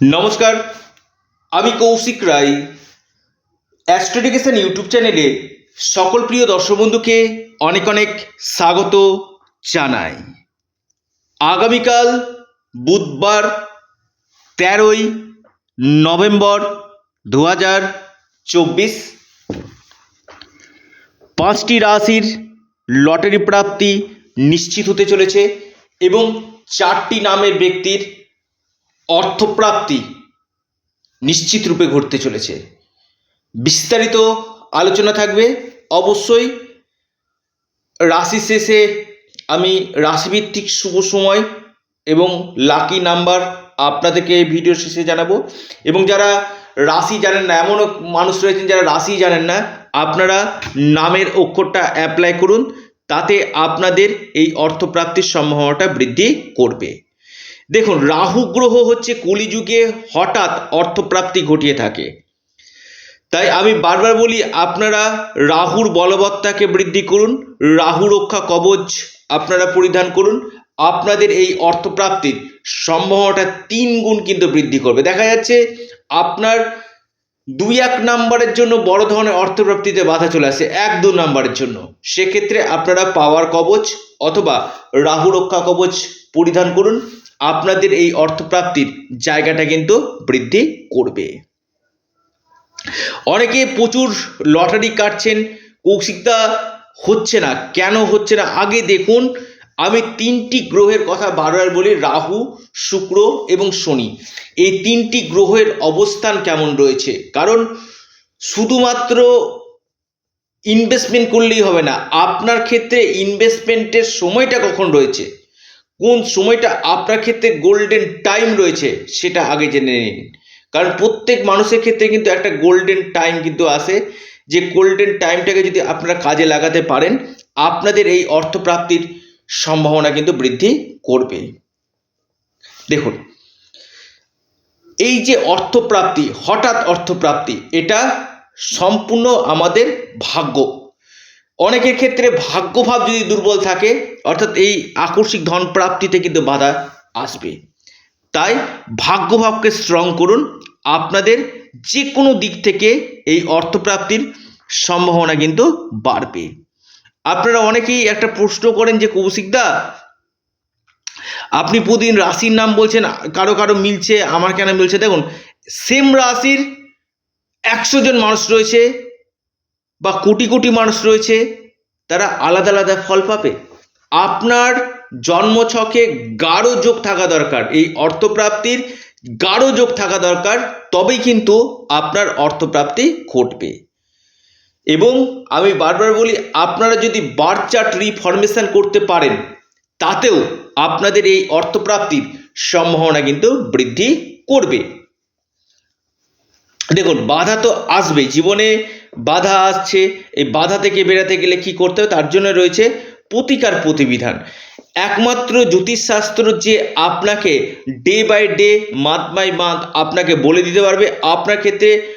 নমস্কার, আমি কৌশিক রায়। অ্যাস্ট্রোডিকেশন ইউটিউব চ্যানেলে সকল প্রিয় দর্শক বন্ধুকে অনেক অনেক স্বাগত জানাই। আগামীকাল বুধবার তেরোই নভেম্বর দু হাজার চব্বিশ। পাঁচটি রাশির লটারি প্রাপ্তি নিশ্চিত হতে চলেছে এবং চারটি নামের ব্যক্তির অর্থপ্রাপ্তি নিশ্চিত রূপে ঘটতে চলেছে। বিস্তারিত আলোচনা থাকবে। অবশ্যই রাশি শেষে আমি রাশিভিত্তিক শুভ সময় এবং লাকি নাম্বার আপনাদেরকে এই ভিডিওর শেষে জানাব। এবং যারা রাশি জানেন না, এমনও মানুষ রয়েছেন যারা রাশি জানেন না, আপনারা নামের অক্ষরটা অ্যাপ্লাই করুন। তাতে আপনাদের এই অর্থপ্রাপ্তির সম্ভাবনাটা বৃদ্ধি করবে। দেখুন, রাহু গ্রহ হচ্ছে কলিযুগে হঠাৎ অর্থপ্রাপ্তি ঘটিয়ে থাকে। তাই আমি বারবার বলি, আপনারা রাহুর বলবত্তাকে বৃদ্ধি করুন, রাহু রক্ষা কবচ আপনারা পরিধান করুন, আপনাদের এই অর্থপ্রাপ্তির সম্ভাবনাটা তিন গুণ কিন্তু বৃদ্ধি করবে। দেখা যাচ্ছে, আপনার দুই এক নাম্বারের জন্য বড় ধরনের অর্থপ্রাপ্তিতে বাধা চলে আসে, এক দু নাম্বারের জন্য। সেক্ষেত্রে আপনারা পাওয়ার কবচ অথবা রাহু রক্ষা কবচ পরিধান করুন আপনাদের এই অর্থপ্রাপ্তির জায়গাটা কিন্তু বৃদ্ধি করবে। অনেকে প্রচুর লটারি কাটছেন, কৌশিকতা হচ্ছে না, কেন হচ্ছে না? আগে দেখুন, আমি তিনটি গ্রহের কথা বারবার বলি, রাহু, শুক্র এবং শনি। এই তিনটি গ্রহের অবস্থান কেমন রয়েছে? কারণ শুধুমাত্র ইনভেস্টমেন্ট করলেই হবে না, আপনার ক্ষেত্রে ইনভেস্টমেন্টের সময়টা কখন রয়েছে? কোন সময়টা আপনার ক্ষেত্রে গোল্ডেন টাইম রয়েছে সেটা আগে জেনে নিন। কারণ প্রত্যেক মানুষের ক্ষেত্রে কিন্তু একটা গোল্ডেন টাইম কিন্তু আসে। যে গোল্ডেন টাইমটাকে যদি আপনারা কাজে লাগাতে পারেন, আপনাদের এই অর্থপ্রাপ্তির সম্ভাবনা কিন্তু বৃদ্ধি করবে। দেখুন, এই যে অর্থপ্রাপ্তি, হঠাৎ অর্থপ্রাপ্তি, এটা সম্পূর্ণ আমাদের ভাগ্য। অনেকের ক্ষেত্রে ভাগ্যভাব যদি দুর্বল থাকে, অর্থাৎ এই আকস্মিক ধন প্রাপ্তিতে কিন্তু বাধা আসবে। তাই ভাগ্যভাবকে স্ট্রং করুন। আপনাদের যে কোনো দিক থেকে এই অর্থপ্রাপ্তির সম্ভাবনা কিন্তু বাড়বে। আপনারা অনেকেই একটা প্রশ্ন করেন যে কৌশিকদা আপনি প্রতিদিন রাশির নাম বলছেন, কারও কারও মিলছে, আমার কেন মিলছে? দেখুন, সেম রাশির একশো জন মানুষ রয়েছে বা কোটি কোটি মানুষ রয়েছে, তারা আলাদা আলাদা ফল পাবে। আপনার জন্মছকে গাঢ় যোগ থাকা দরকার, এই অর্থপ্রাপ্তির গাঢ় যোগ থাকা দরকার, তবেই কিন্তু আপনার অর্থপ্রাপ্তি ঘটবে। এবং আমি বারবার বলি, আপনারা যদি বার চার্ট রিফরমেশন করতে পারেন, তাতেও আপনাদের এই অর্থপ্রাপ্তির সম্ভাবনা কিন্তু বৃদ্ধি করবে। দেখুন, বাধা তো আসবে জীবনে বাধা আসছে। এই বাধা থেকে বেরাতে গেলে কি করতে হবে? তার জন্য রয়েছে প্রতিকার প্রতিবিধান। একমাত্র জ্যোতিষশাস্ত্র যে আপনাকে day by day month by month আপনাকে বলে দিতে পারবে, আপনার ক্ষেত্রে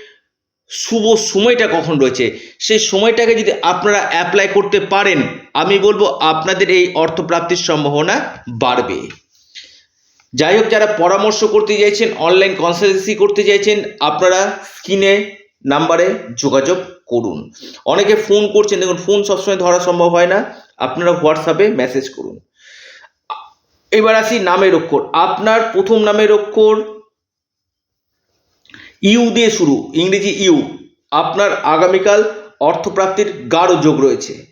শুভ সময়টা কখন রয়েছে? সেই সময়টাকে যদি আপনারা অ্যাপ্লাই করতে পারেন, আমি বলব আপনাদের এই অর্থপ্রাপ্তির সম্ভাবনা বাড়বে। যাই হোক, যারা পরামর্শ করতে চাইছেন অনলাইন কনসালটেন্সি করতে চাইছেন, আপনারা স্ক্রিনে নাম্বারে যোগাযোগ করুন। অনেকে ফোন করছেন, দেখুন, ফোন সবসময় ধরা সম্ভব হয় না। আপনারা হোয়াটসঅ্যাপে মেসেজ করুন। এবার আসি নামের অক্ষর। আপনার প্রথম নামের অক্ষর ইউ দিয়ে শুরু, ইংরেজি ইউ। আপনার আগামীকাল অর্থপ্রাপ্তির গাঢ় যোগ রয়েছে।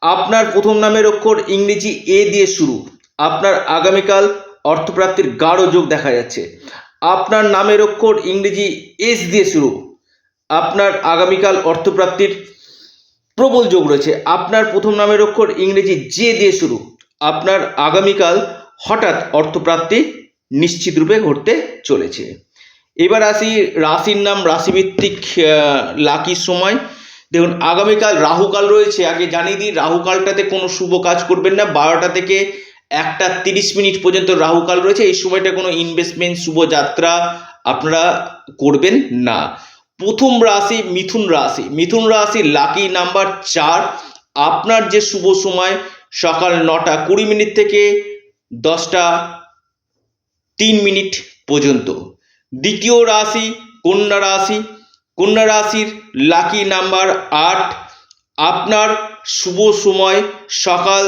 আপনার প্রথম নামের অক্ষর ইংরেজি এ দিয়ে শুরু। আপনার আগামীকাল অর্থপ্রাপ্তির গাঢ় যোগ দেখা যাচ্ছে। আপনার নামের অক্ষর ইংরেজি এস দিয়ে শুরু। আপনার আগামীকাল অর্থপ্রাপ্তির প্রবল যোগ রয়েছে। আপনার প্রথম নামের অক্ষর ইংরেজি জে দিয়ে শুরু। আপনার আগামীকাল হঠাৎ অর্থপ্রাপ্তি নিশ্চিত রূপে ঘটতে চলেছে। এবার আসি রাশির নাম, রাশিভিত্তিক লাকির সময়। দেখুন, আগামীকাল রাহুকাল রয়েছে। আগে জানিয়ে দিই, রাহুকালটাতে কোনো শুভ কাজ করবেন না। বারোটা থেকে একটা তিরিশ মিনিট পর্যন্ত রাহুকাল রয়েছে। এই সময়টা কোনো ইনভেস্টমেন্ট শুভযাত্রা আপনারা করবেন না। প্রথম রাশি মিথুন রাশি। মিথুন রাশি লাকি নাম্বার চার। আপনার যে শুভ সময় সকাল নটা কুড়ি মিনিট থেকে দশটা তিন মিনিট পর্যন্ত। দ্বিতীয় রাশি কন্যা রাশি। কন্যা রাশির লাকি নাম্বার আট। আপনার শুভ সময় সকাল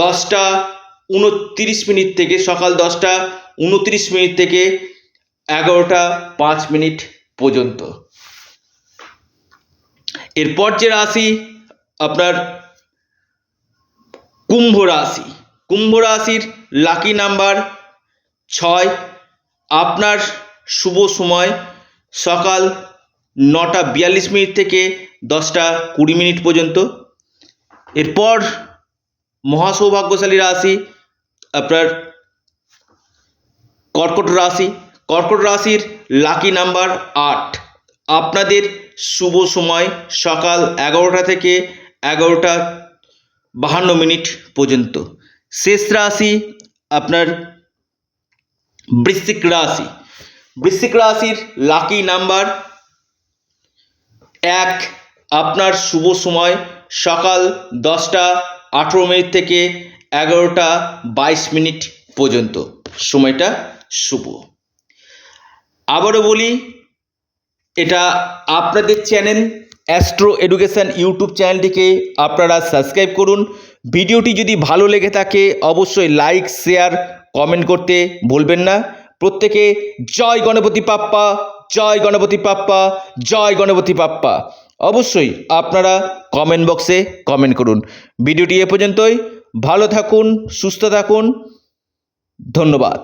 দশটা উনত্রিশ মিনিট থেকে সকাল দশটা উনত্রিশ মিনিট থেকে এগারোটা পাঁচ মিনিট পর্যন্ত। এরপর যে রাশি, আপনার কুম্ভ রাশি। কুম্ভ রাশির লাকি নাম্বার ছয়। আপনার শুভ সময় সকাল নটা বিয়াল্লিশ মিনিট থেকে দশটা কুড়ি মিনিট পর্যন্ত। এরপর মহাসৌভাগ্যশালী রাশি, আপনার কর্কট রাশি। কর্কট রাশির লাকি নাম্বার আট। আপনাদের শুভ সময় সকাল এগারোটা থেকে এগারোটা বাহান্ন মিনিট পর্যন্ত। শেষ রাশি আপনার বৃশ্চিক রাশি। বৃশ্চিক রাশির লাকি নাম্বার এক, আপনার শুভ সময় সকাল দশটা আঠেরো মিনিট থেকে এগারোটা বাইশ মিনিট পর্যন্ত। সময়টা শুভ। আবারও বলি এটা আপনাদের চ্যানেল অ্যাস্ট্রো এডুকেশন ইউটিউব চ্যানেলটিকে আপনারা সাবস্ক্রাইব করুন। ভিডিওটি যদি ভালো লেগে থাকে, অবশ্যই লাইক, শেয়ার, কমেন্ট করতে ভুলবেন না। প্রত্যেকে জয় গণপতি পাপ্পা জয় গণপতি পাপ্পা জয় গণপতি পাপ্পা অবশ্যই আপনারা কমেন্ট বক্সে কমেন্ট করুন। ভিডিওটি এ পর্যন্তই। ভালো থাকুন, সুস্থ থাকুন। ধন্যবাদ।